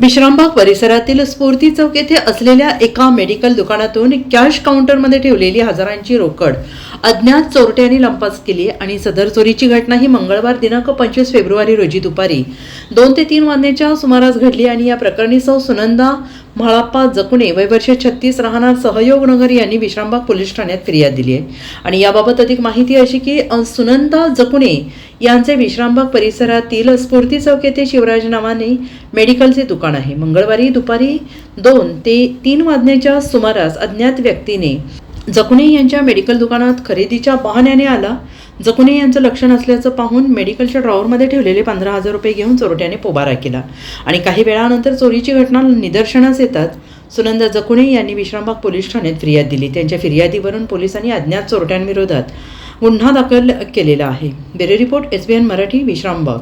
विश्रामबाग परिसरातील स्फूर्ती चौक येथे असलेल्या एका मेडिकल दुकानातून कॅश काउंटरमध्ये ठेवलेली हजारांची रोकड अज्ञात चोरट्यांनी लंपास केली आणि सदर चोरीची घटना ही मंगळवार दिनांक पंचवीस फेब्रुवारी रोजी दुपारी. दोन ते तीन वाजण्याच्या सुमारास घडली आणि या प्रकरणी सौ सुनंदा म्हाळाप्पा जकुणे वयवर्ष छत्तीस राहणार सहयोगनगर यांनी विश्रामबाग पोलीस ठाण्यात फिर्याद दिली आहे. आणि याबाबत अधिक माहिती अशी की सुनंदा जकुणे यांचे विश्रामबाग परिसरातील स्फूर्ती चौक येथे शिवराज नावाने मेडिकलचे दुकान आहे. मंगळवारी दुपारी दोन ते तीन वाजण्याच्या सुमारास अज्ञात व्यक्तीने जखुने यांच्या मेडिकल दुकानात खरेदीच्या बहाण्याने आला. जखुने यांचं लक्षण असल्याचं पाहून मेडिकलच्या ड्रॉवरमध्ये ठेवलेले पंधरा हजार रुपये घेऊन चोरट्याने पोबारा केला. आणि काही वेळानंतर चोरीची घटना निदर्शनास येतात. सुनंदा जखुने यांनी विश्रामबाग पोलीस ठाण्यात फिर्याद दिली. त्यांच्या फिर्यादीवरून पोलिसांनी अज्ञात चोरट्यांविरोधात गुन्हा दाखल केलेला आहे. Bureau report S B N Marathi Vishrambag.